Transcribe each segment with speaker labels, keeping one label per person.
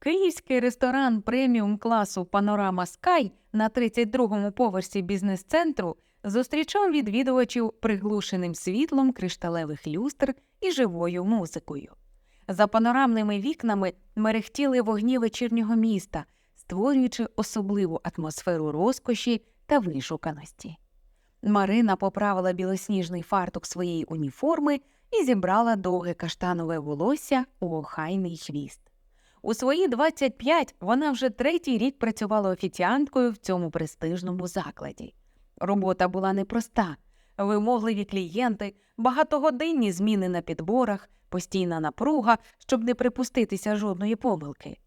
Speaker 1: Київський ресторан преміум класу Панорама Скай на 32-му поверсі бізнес-центру зустрічав відвідувачів приглушеним світлом кришталевих люстр і живою музикою. За панорамними вікнами мерехтіли вогні вечірнього міста, створюючи особливу атмосферу розкоші та вишуканості. Марина поправила білосніжний фартук своєї уніформи і зібрала довге каштанове волосся у охайний хвіст. У свої 25 вона вже третій рік працювала офіціанткою в цьому престижному закладі. Робота була непроста, вимогливі клієнти, багатогодинні зміни на підборах, постійна напруга, щоб не припуститися жодної помилки.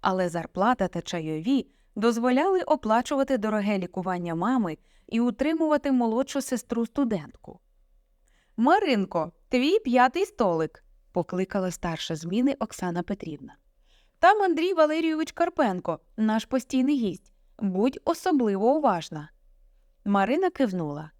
Speaker 1: Але зарплата та чайові дозволяли оплачувати дороге лікування мами і утримувати молодшу сестру студентку. Маринко, твій п'ятий столик, покликала старша зміни Оксана Петрівна. Там Андрій Валерійович Карпенко, наш постійний гість. Будь особливо уважна. Марина кивнула.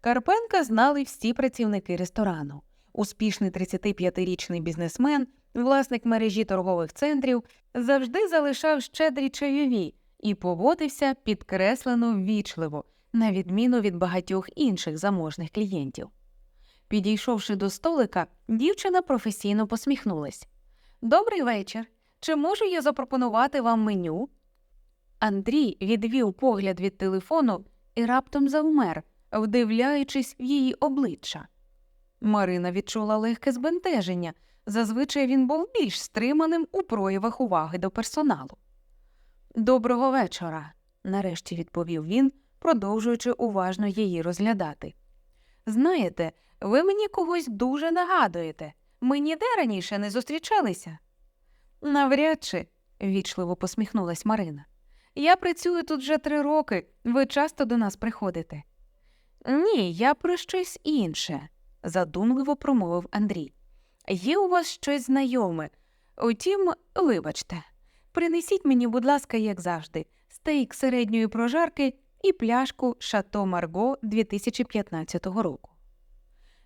Speaker 1: Карпенка знали всі працівники ресторану. Успішний 35-річний бізнесмен, власник мережі торгових центрів, завжди залишав щедрі чайові і поводився підкреслено ввічливо, на відміну від багатьох інших заможних клієнтів. Підійшовши до столика, дівчина професійно посміхнулась. Добрий вечір. Чи можу я запропонувати вам меню? Андрій відвів погляд від телефону і раптом завмер, вдивляючись в її обличчя. Марина відчула легке збентеження. Зазвичай він був більш стриманим у проявах уваги до персоналу. Доброго вечора, нарешті відповів він, продовжуючи уважно її розглядати. Знаєте, ви мені когось дуже нагадуєте. Ми ніде раніше не зустрічалися. Навряд чи, вічливо посміхнулась Марина. Я працюю тут вже три роки, ви часто до нас приходите. Ні, я про щось інше, задумливо промовив Андрій. Є у вас щось знайоме. Утім, вибачте, принесіть мені, будь ласка, як завжди, стейк середньої прожарки і пляшку Шато Марго 2015 року.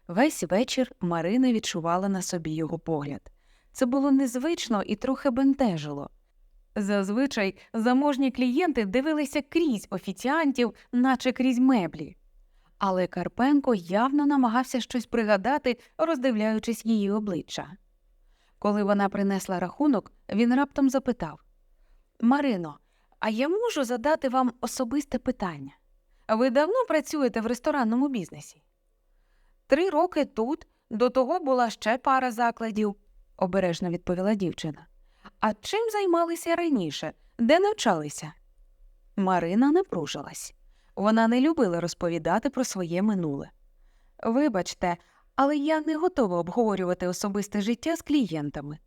Speaker 1: Весь вечір Марина відчувала на собі його погляд. Це було незвично і трохи бентежило. Зазвичай заможні клієнти дивилися крізь офіціантів, наче крізь меблі. Але Карпенко явно намагався щось пригадати, роздивляючись її обличчя. Коли вона принесла рахунок, він раптом запитав Марино, а я можу задати вам особисте питання? Ви давно працюєте в ресторанному бізнесі? Три роки тут, до того була ще пара закладів, обережно відповіла дівчина. А чим займалися раніше? Де навчалися? Марина напружилась. Вона не любила розповідати про своє минуле. Вибачте, але я не готова обговорювати особисте життя з клієнтами.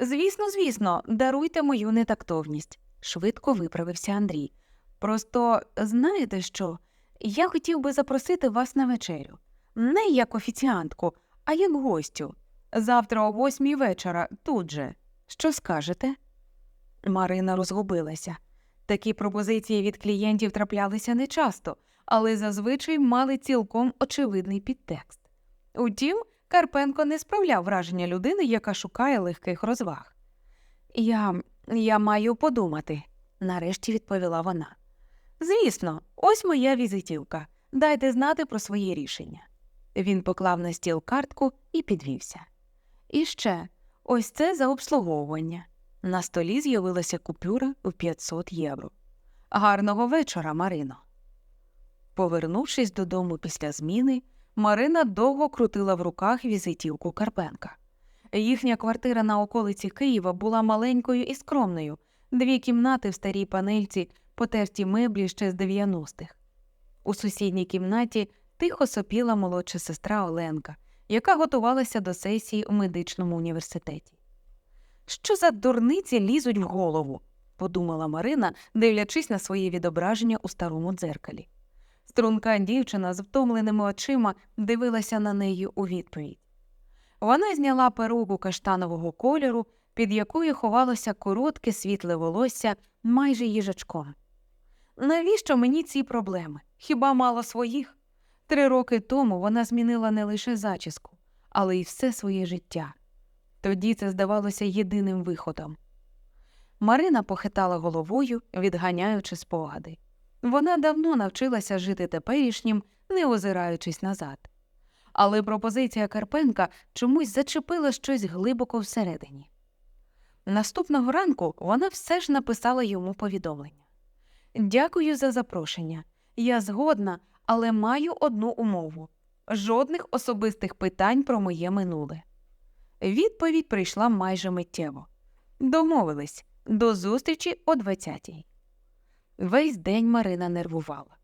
Speaker 1: Звісно, звісно, даруйте мою нетактовність, швидко виправився Андрій. Просто знаєте що? Я хотів би запросити вас на вечерю. Не як офіціантку, а як гостю. Завтра о восьмій вечора, тут же. Що скажете? Марина розгубилася. Такі пропозиції від клієнтів траплялися нечасто, але зазвичай мали цілком очевидний підтекст. Утім, Карпенко не справляв враження людини, яка шукає легких розваг. Я я маю подумати, нарешті відповіла вона. Звісно, ось моя візитівка. Дайте знати про своє рішення. Він поклав на стіл картку і підвівся. І ще ось це за обслуговування. На столі з'явилася купюра в 500 євро. Гарного вечора, Марино. Повернувшись додому після зміни, Марина довго крутила в руках візитівку Карпенка. Їхня квартира на околиці Києва була маленькою і скромною, дві кімнати в старій панельці, потерті меблі ще з 90-х. У сусідній кімнаті тихо сопіла молодша сестра Оленка, яка готувалася до сесії у медичному університеті. Що за дурниці лізуть в голову? подумала Марина, дивлячись на своє відображення у старому дзеркалі. Струнка дівчина з втомленими очима дивилася на неї у відповідь. Вона зняла перуку каштанового кольору, під якою ховалося коротке світле волосся майже їжачком. Навіщо мені ці проблеми? Хіба мало своїх? Три роки тому вона змінила не лише зачіску, але й все своє життя. Тоді це здавалося єдиним виходом. Марина похитала головою, відганяючи спогади. Вона давно навчилася жити теперішнім, не озираючись назад. Але пропозиція Карпенка чомусь зачепила щось глибоко всередині. Наступного ранку вона все ж написала йому повідомлення. Дякую за запрошення. Я згодна, але маю одну умову жодних особистих питань про моє минуле. Відповідь прийшла майже миттєво. Домовились до зустрічі о 20-й. Весь день Марина нервувала.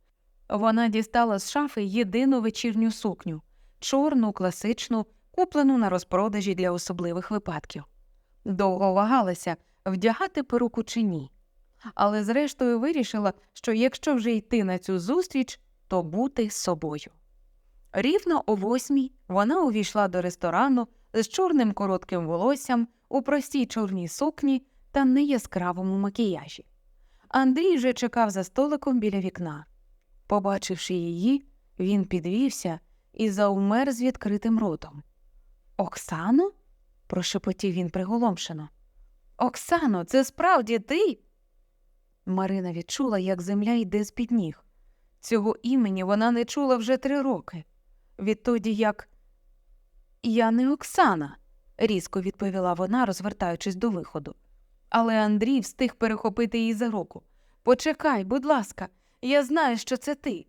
Speaker 1: Вона дістала з шафи єдину вечірню сукню, чорну, класичну, куплену на розпродажі для особливих випадків. Довго вагалася, вдягати перуку чи ні. Але зрештою вирішила, що якщо вже йти на цю зустріч, то бути собою. Рівно о восьмій вона увійшла до ресторану з чорним коротким волоссям у простій чорній сукні та неяскравому макіяжі. Андрій вже чекав за столиком біля вікна. Побачивши її, він підвівся і завмер з відкритим ротом. Оксано? прошепотів він приголомшено. Оксано, це справді ти? Марина відчула, як земля йде з-під ніг. Цього імені вона не чула вже три роки. Відтоді як я не Оксана, різко відповіла вона, розвертаючись до виходу. Але Андрій встиг перехопити її за руку. Почекай, будь ласка, я знаю, що це ти.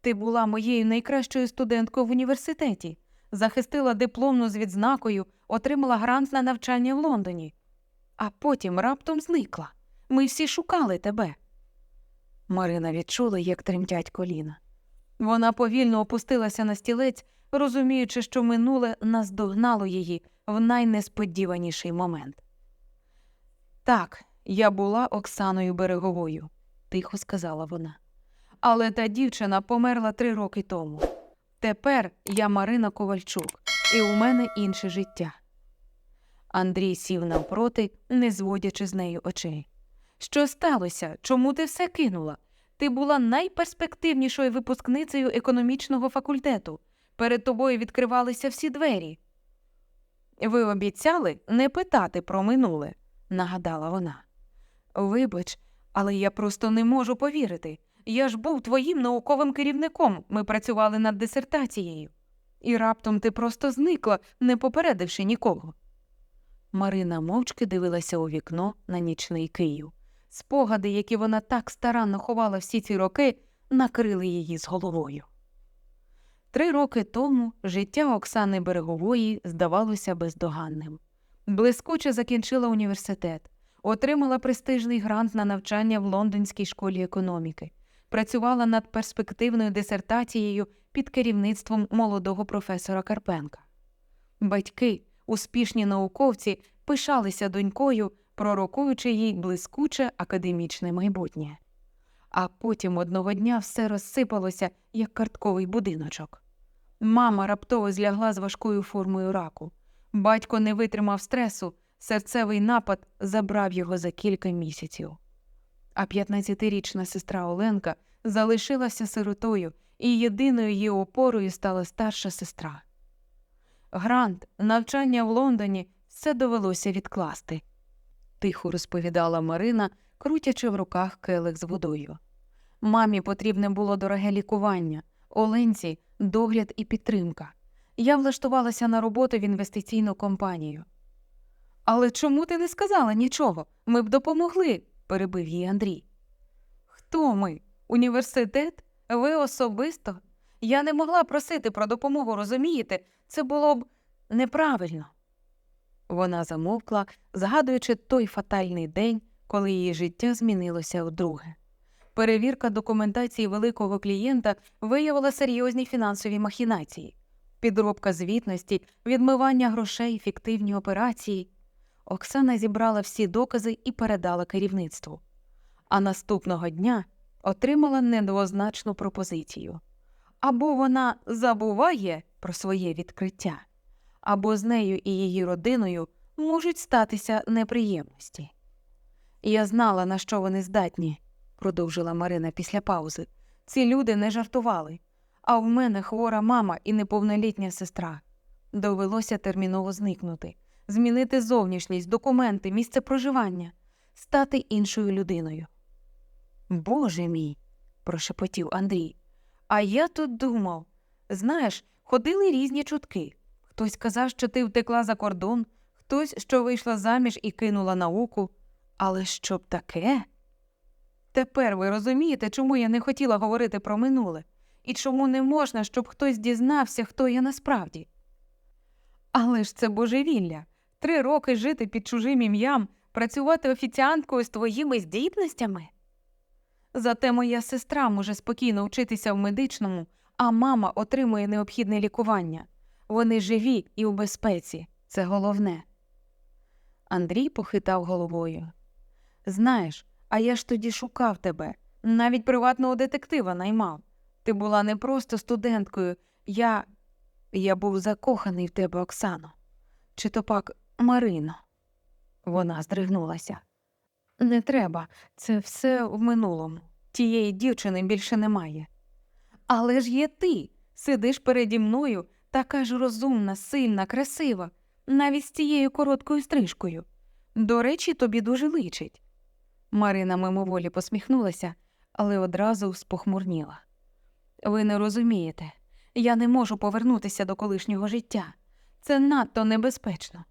Speaker 1: Ти була моєю найкращою студенткою в університеті, захистила дипломну з відзнакою, отримала грант на навчання в Лондоні, а потім раптом зникла. Ми всі шукали тебе. Марина відчула, як тремтять коліна. Вона повільно опустилася на стілець, розуміючи, що минуле наздогнало її в найнесподіваніший момент. Так, я була Оксаною Береговою, тихо сказала вона. Але та дівчина померла три роки тому. Тепер я Марина Ковальчук, і у мене інше життя. Андрій сів навпроти, не зводячи з нею очей. Що сталося? Чому ти все кинула? Ти була найперспективнішою випускницею економічного факультету. Перед тобою відкривалися всі двері. Ви обіцяли не питати про минуле, нагадала вона. Вибач, але я просто не можу повірити. Я ж був твоїм науковим керівником. Ми працювали над дисертацією. І раптом ти просто зникла, не попередивши нікого. Марина мовчки дивилася у вікно на нічний Київ. Спогади, які вона так старанно ховала всі ці роки, накрили її з головою. Три роки тому життя Оксани Берегової здавалося бездоганним. Блискуче закінчила університет, отримала престижний грант на навчання в Лондонській школі економіки, працювала над перспективною дисертацією під керівництвом молодого професора Карпенка. Батьки, успішні науковці, пишалися донькою, пророкуючи їй блискуче академічне майбутнє. А потім одного дня все розсипалося, як картковий будиночок. Мама раптово злягла з важкою формою раку. Батько не витримав стресу, серцевий напад забрав його за кілька місяців. А 15-річна сестра Оленка залишилася сиротою, і єдиною її опорою стала старша сестра. Грант, навчання в Лондоні все довелося відкласти, тихо розповідала Марина, крутячи в руках келих з водою. Мамі потрібне було дороге лікування, Оленці догляд і підтримка. Я влаштувалася на роботу в інвестиційну компанію. Але чому ти не сказала нічого? Ми б допомогли, перебив її Андрій. Хто ми? Університет? Ви особисто? Я не могла просити про допомогу, розумієте? Це було б неправильно. Вона замовкла, згадуючи той фатальний день, коли її життя змінилося вдруге. Перевірка документації великого клієнта виявила серйозні фінансові махінації, підробка звітності, відмивання грошей, фіктивні операції. Оксана зібрала всі докази і передала керівництву. А наступного дня отримала недвозначну пропозицію або вона забуває про своє відкриття, або з нею і її родиною можуть статися неприємності. Я знала, на що вони здатні, продовжила Марина після паузи. Ці люди не жартували, а в мене хвора мама і неповнолітня сестра. Довелося терміново зникнути, змінити зовнішність, документи, місце проживання. стати іншою людиною. Боже мій, прошепотів Андрій. А я тут думав. Знаєш, ходили різні чутки. Хтось казав, що ти втекла за кордон, хтось, що вийшла заміж і кинула науку. Але щоб таке? Тепер ви розумієте, чому я не хотіла говорити про минуле, і чому не можна, щоб хтось дізнався, хто я насправді. Але ж це божевілля. Три роки жити під чужим ім'ям, працювати офіціанткою з твоїми здібностями. Зате моя сестра може спокійно вчитися в медичному, а мама отримує необхідне лікування. Вони живі і у безпеці. Це головне. Андрій похитав головою. Знаєш, а я ж тоді шукав тебе, навіть приватного детектива наймав. Ти була не просто студенткою, я. Я був закоханий в тебе, Оксано. Чи то пак Марино. Вона здригнулася. Не треба, це все в минулому. Тієї дівчини більше немає. Але ж є ти. Сидиш переді мною, така ж розумна, сильна, красива, навіть з цією короткою стрижкою. До речі, тобі дуже личить. Марина мимоволі посміхнулася, але одразу спохмурніла. Ви не розумієте, я не можу повернутися до колишнього життя. Це надто небезпечно.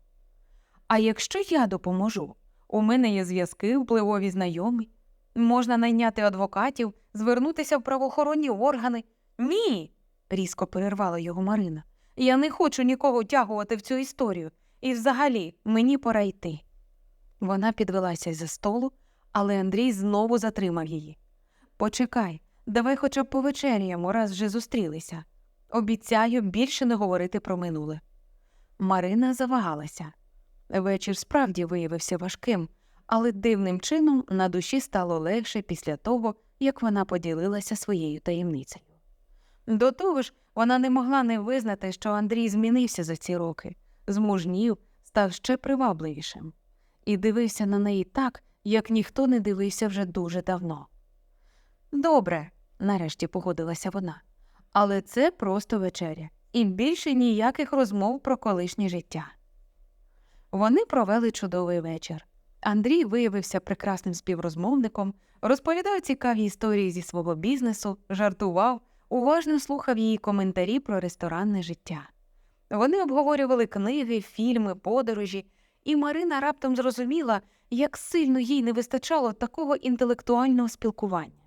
Speaker 1: А якщо я допоможу, у мене є зв'язки, впливові знайомі, можна найняти адвокатів, звернутися в правоохоронні органи. Ні. різко перервала його Марина. Я не хочу нікого втягувати в цю історію, і взагалі мені пора йти. Вона підвелася за столу, але Андрій знову затримав її. Почекай, давай хоча б повечеряємо, раз вже зустрілися. Обіцяю більше не говорити про минуле. Марина завагалася. Вечір справді виявився важким, але дивним чином на душі стало легше після того, як вона поділилася своєю таємницею. До того ж, вона не могла не визнати, що Андрій змінився за ці роки, змужнів, став ще привабливішим, і дивився на неї так, як ніхто не дивився вже дуже давно. Добре, нарешті погодилася вона, але це просто вечеря, і більше ніяких розмов про колишнє життя. Вони провели чудовий вечір. Андрій виявився прекрасним співрозмовником, розповідав цікаві історії зі свого бізнесу, жартував, уважно слухав її коментарі про ресторанне життя. Вони обговорювали книги, фільми, подорожі, і Марина раптом зрозуміла, як сильно їй не вистачало такого інтелектуального спілкування.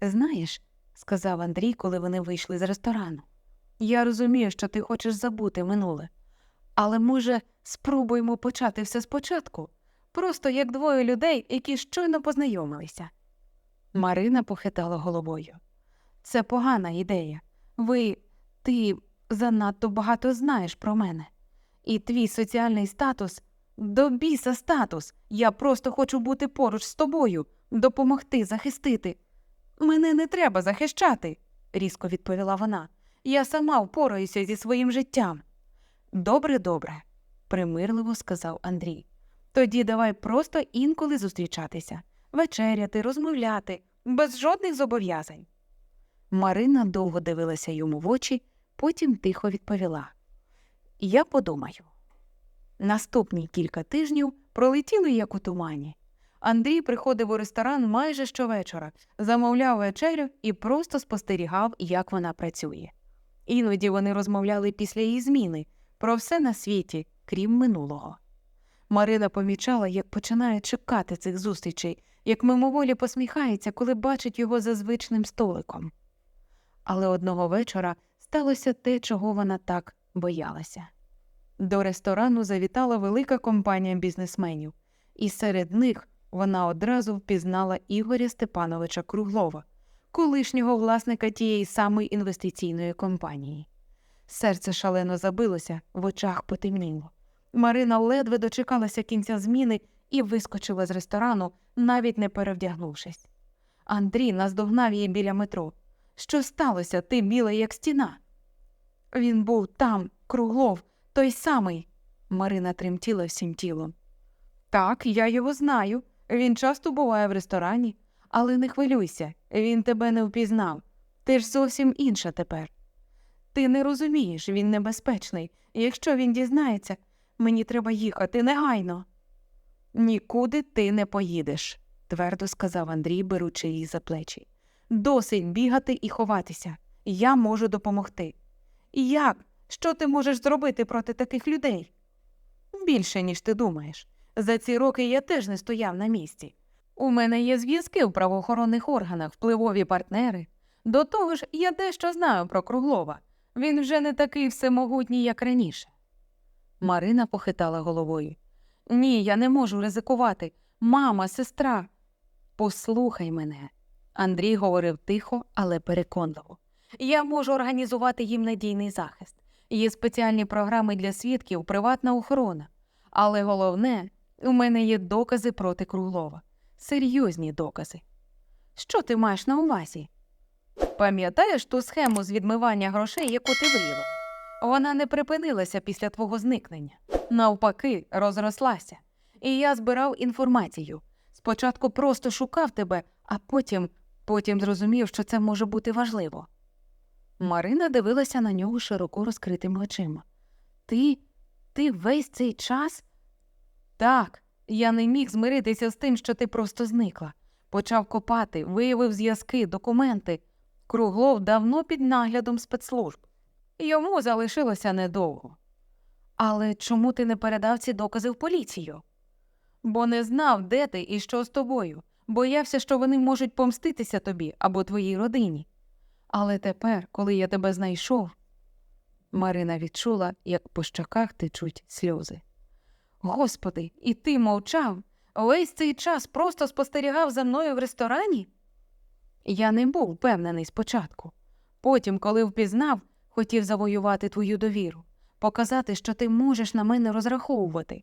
Speaker 1: Знаєш, сказав Андрій, коли вони вийшли з ресторану, я розумію, що ти хочеш забути минуле. Але, може, спробуємо почати все спочатку, просто як двоє людей, які щойно познайомилися. Марина похитала головою. Це погана ідея. Ви, ти занадто багато знаєш про мене. І твій соціальний статус до біса статус. Я просто хочу бути поруч з тобою, допомогти, захистити. Мене не треба захищати, різко відповіла вона. Я сама впораюся зі своїм життям. Добре, добре, примирливо сказав Андрій. Тоді давай просто інколи зустрічатися, вечеряти, розмовляти, без жодних зобов'язань. Марина довго дивилася йому в очі, потім тихо відповіла Я подумаю. Наступні кілька тижнів пролетіли як у тумані. Андрій приходив у ресторан майже щовечора, замовляв вечерю і просто спостерігав, як вона працює. Іноді вони розмовляли після її зміни про все на світі, крім минулого. Марина помічала, як починає чекати цих зустрічей, як мимоволі посміхається, коли бачить його за звичним столиком. Але одного вечора сталося те, чого вона так боялася. До ресторану завітала велика компанія бізнесменів, і серед них вона одразу впізнала Ігоря Степановича Круглова, колишнього власника тієї самої інвестиційної компанії. Серце шалено забилося, в очах потемніло. Марина ледве дочекалася кінця зміни і вискочила з ресторану, навіть не перевдягнувшись. Андрій наздогнав її біля метро. Що сталося, ти біла, як стіна? Він був там, круглов, той самий. Марина тремтіла всім тілом. Так, я його знаю. Він часто буває в ресторані, але не хвилюйся, він тебе не впізнав. Ти ж зовсім інша тепер. Ти не розумієш, він небезпечний, якщо він дізнається, мені треба їхати негайно. Нікуди ти не поїдеш, твердо сказав Андрій, беручи її за плечі. Досить бігати і ховатися. Я можу допомогти. Як? Що ти можеш зробити проти таких людей? Більше, ніж ти думаєш. За ці роки я теж не стояв на місці. У мене є зв'язки в правоохоронних органах, впливові партнери. До того ж, я дещо знаю про Круглова. Він вже не такий всемогутній, як раніше. Марина похитала головою. Ні, я не можу ризикувати. Мама, сестра. Послухай мене. Андрій говорив тихо, але переконливо. Я можу організувати їм надійний захист. Є спеціальні програми для свідків, приватна охорона. Але головне, у мене є докази проти Круглова. Серйозні докази. Що ти маєш на увазі? Пам'ятаєш ту схему з відмивання грошей, яку ти виявила? Вона не припинилася після твого зникнення. Навпаки, розрослася. І я збирав інформацію. Спочатку просто шукав тебе, а потім, потім зрозумів, що це може бути важливо. Марина дивилася на нього широко розкритими очима. Ти, ти весь цей час? Так, я не міг змиритися з тим, що ти просто зникла. Почав копати, виявив зв'язки, документи. Круглов давно під наглядом спецслужб. Йому залишилося недовго. Але чому ти не передав ці докази в поліцію? Бо не знав, де ти і що з тобою. Боявся, що вони можуть помститися тобі або твоїй родині. Але тепер, коли я тебе знайшов, Марина відчула, як по щоках течуть сльози. Господи, і ти мовчав? Весь цей час просто спостерігав за мною в ресторані? Я не був впевнений спочатку. Потім, коли впізнав, хотів завоювати твою довіру, показати, що ти можеш на мене розраховувати.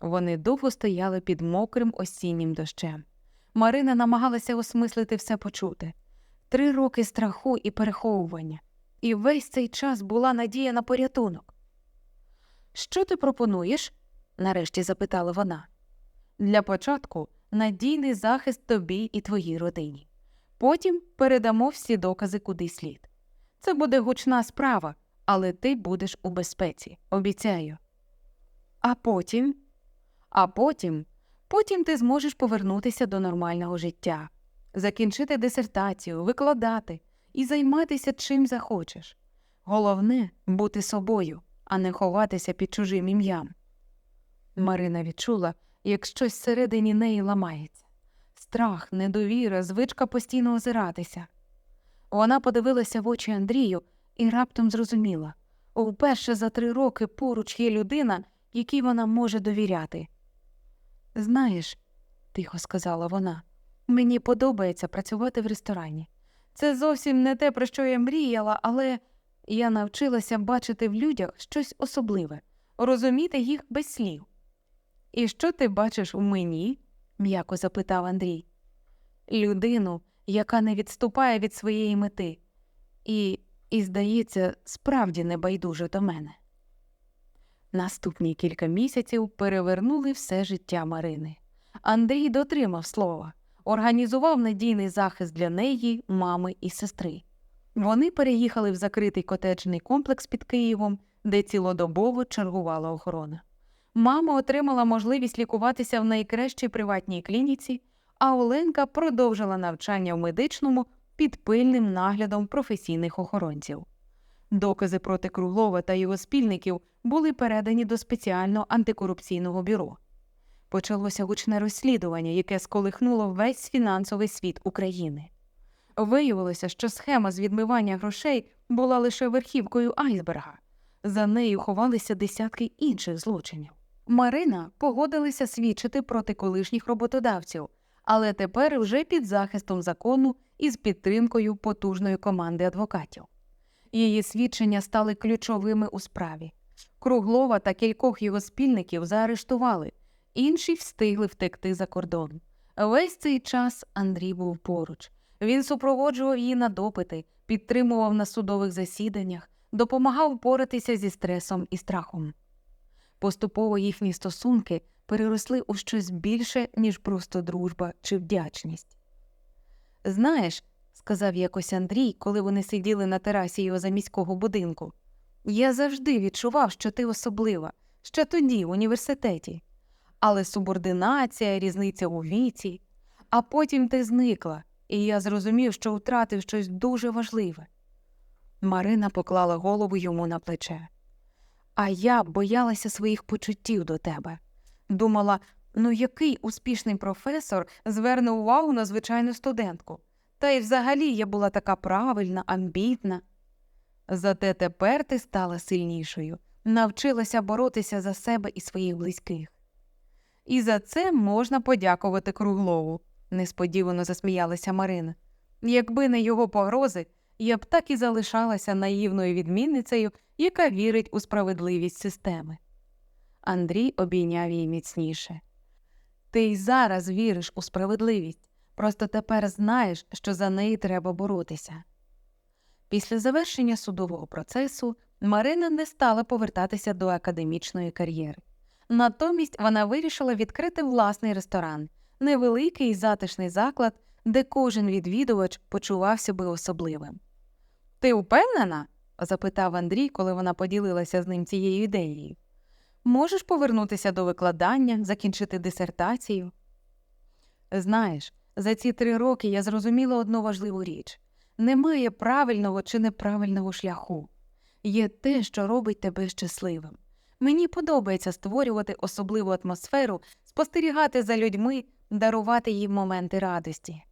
Speaker 1: Вони довго стояли під мокрим осіннім дощем. Марина намагалася осмислити все почуте три роки страху і переховування, і весь цей час була надія на порятунок. Що ти пропонуєш? нарешті запитала вона. Для початку надійний захист тобі і твоїй родині. Потім передамо всі докази куди слід. Це буде гучна справа, але ти будеш у безпеці, обіцяю. А потім, а потім, потім ти зможеш повернутися до нормального життя, закінчити дисертацію, викладати і займатися чим захочеш. Головне бути собою, а не ховатися під чужим ім'ям. Марина відчула, як щось всередині неї ламається страх, недовіра, звичка постійно озиратися. Вона подивилася в очі Андрію і раптом зрозуміла вперше за три роки поруч є людина, якій вона може довіряти. Знаєш, тихо сказала вона, мені подобається працювати в ресторані. Це зовсім не те, про що я мріяла, але я навчилася бачити в людях щось особливе, розуміти їх без слів. І що ти бачиш у мені? м'яко запитав Андрій. Людину, яка не відступає від своєї мети, і, і, здається, справді не байдуже до мене. Наступні кілька місяців перевернули все життя Марини. Андрій дотримав слова, організував надійний захист для неї, мами і сестри. Вони переїхали в закритий котеджний комплекс під Києвом, де цілодобово чергувала охорона. Мама отримала можливість лікуватися в найкращій приватній клініці, а Оленка продовжила навчання в медичному під пильним наглядом професійних охоронців. Докази проти Круглова та його спільників були передані до спеціального антикорупційного бюро. Почалося гучне розслідування, яке сколихнуло весь фінансовий світ України. Виявилося, що схема з відмивання грошей була лише верхівкою айсберга. За нею ховалися десятки інших злочинів. Марина погодилася свідчити проти колишніх роботодавців, але тепер вже під захистом закону і з підтримкою потужної команди адвокатів. Її свідчення стали ключовими у справі. Круглова та кількох його спільників заарештували, інші встигли втекти за кордон. Весь цей час Андрій був поруч. Він супроводжував її на допити, підтримував на судових засіданнях, допомагав боратися зі стресом і страхом. Поступово їхні стосунки переросли у щось більше, ніж просто дружба чи вдячність. Знаєш, сказав якось Андрій, коли вони сиділи на терасі його заміського будинку, я завжди відчував, що ти особлива, ще тоді, в університеті. але субординація, різниця у віці. А потім ти зникла, і я зрозумів, що втратив щось дуже важливе. Марина поклала голову йому на плече. А я боялася своїх почуттів до тебе. Думала, ну який успішний професор зверне увагу на звичайну студентку. Та й взагалі я була така правильна, амбітна. Зате тепер ти стала сильнішою, навчилася боротися за себе і своїх близьких. І за це можна подякувати Круглову, несподівано засміялася Марина. Якби не його погрози, я б так і залишалася наївною відмінницею, яка вірить у справедливість системи. Андрій обійняв її міцніше. Ти й зараз віриш у справедливість, просто тепер знаєш, що за неї треба боротися. Після завершення судового процесу Марина не стала повертатися до академічної кар'єри. Натомість вона вирішила відкрити власний ресторан, невеликий і затишний заклад, де кожен відвідувач почувався би особливим. Ти впевнена? запитав Андрій, коли вона поділилася з ним цією ідеєю. Можеш повернутися до викладання, закінчити дисертацію? Знаєш, за ці три роки я зрозуміла одну важливу річ немає правильного чи неправильного шляху. Є те, що робить тебе щасливим. Мені подобається створювати особливу атмосферу, спостерігати за людьми, дарувати їм моменти радості.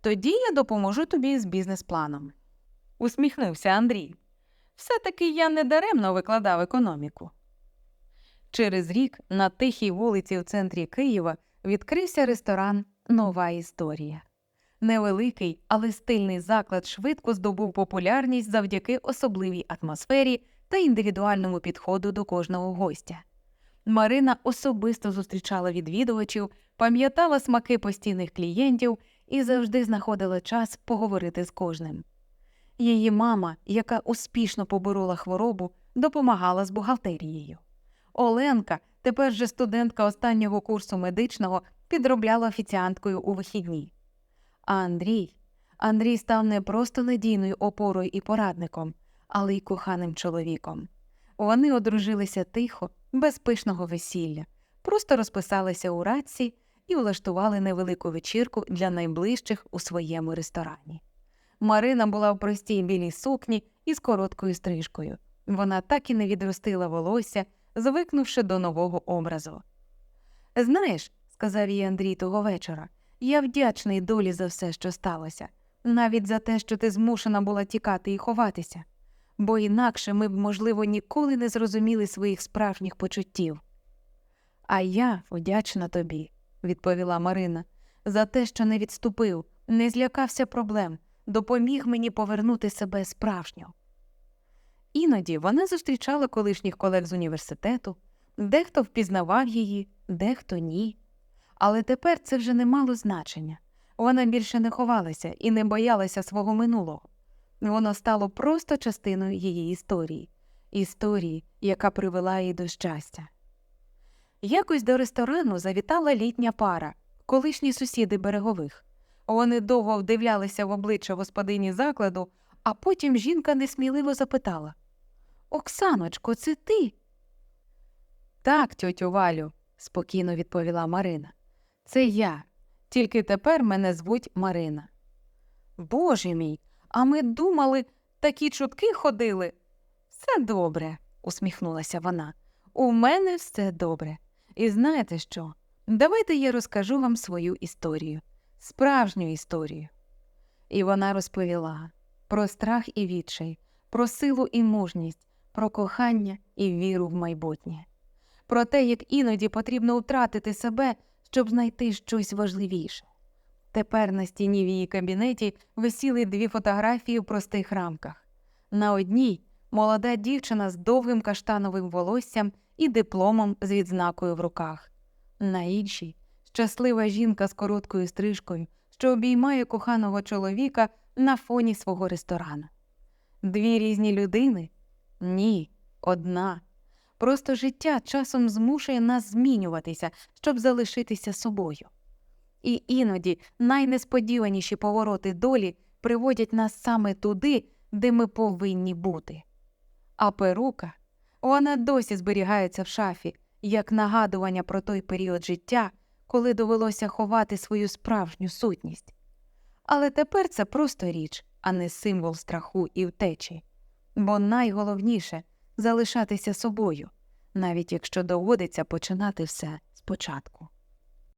Speaker 1: Тоді я допоможу тобі з бізнес-планом. Усміхнувся Андрій. Все таки я недаремно викладав економіку. Через рік на тихій вулиці в центрі Києва відкрився ресторан Нова історія. Невеликий, але стильний заклад швидко здобув популярність завдяки особливій атмосфері та індивідуальному підходу до кожного гостя. Марина особисто зустрічала відвідувачів, пам'ятала смаки постійних клієнтів і завжди знаходила час поговорити з кожним. Її мама, яка успішно поборола хворобу, допомагала з бухгалтерією. Оленка, тепер же студентка останнього курсу медичного, підробляла офіціанткою у вихідні. А Андрій Андрій став не просто надійною опорою і порадником, але й коханим чоловіком. Вони одружилися тихо, без пишного весілля, просто розписалися у радці і влаштували невелику вечірку для найближчих у своєму ресторані. Марина була в простій білій сукні і з короткою стрижкою. Вона так і не відростила волосся, звикнувши до нового образу. Знаєш, сказав їй Андрій того вечора, я вдячний долі за все, що сталося, навіть за те, що ти змушена була тікати і ховатися, бо інакше ми б, можливо, ніколи не зрозуміли своїх справжніх почуттів. А я вдячна тобі, відповіла Марина, за те, що не відступив, не злякався проблем, допоміг мені повернути себе справжньо. Іноді вона зустрічала колишніх колег з університету, дехто впізнавав її, дехто ні. Але тепер це вже не мало значення. Вона більше не ховалася і не боялася свого минулого. Воно стало просто частиною її історії, історії, яка привела її до щастя. Якось до ресторану завітала літня пара, колишні сусіди берегових. Вони довго вдивлялися в обличчя господині закладу, а потім жінка несміливо запитала Оксаночко, це ти? Так, тьотю Валю, спокійно відповіла Марина. Це я, тільки тепер мене звуть Марина. Боже мій, а ми думали, такі чутки ходили. Все добре, усміхнулася вона. У мене все добре. І знаєте що? Давайте я розкажу вам свою історію, справжню історію. І вона розповіла про страх і відчай, про силу і мужність, про кохання і віру в майбутнє, про те, як іноді потрібно втратити себе, щоб знайти щось важливіше. Тепер на стіні в її кабінеті висіли дві фотографії в простих рамках. На одній молода дівчина з довгим каштановим волоссям і дипломом з відзнакою в руках, на іншій щаслива жінка з короткою стрижкою, що обіймає коханого чоловіка на фоні свого ресторану. Дві різні людини? Ні, одна. Просто життя часом змушує нас змінюватися, щоб залишитися собою. І іноді найнесподіваніші повороти долі приводять нас саме туди, де ми повинні бути. А перука вона досі зберігається в шафі, як нагадування про той період життя, коли довелося ховати свою справжню сутність. Але тепер це просто річ, а не символ страху і втечі. Бо найголовніше залишатися собою, навіть якщо доводиться починати все спочатку.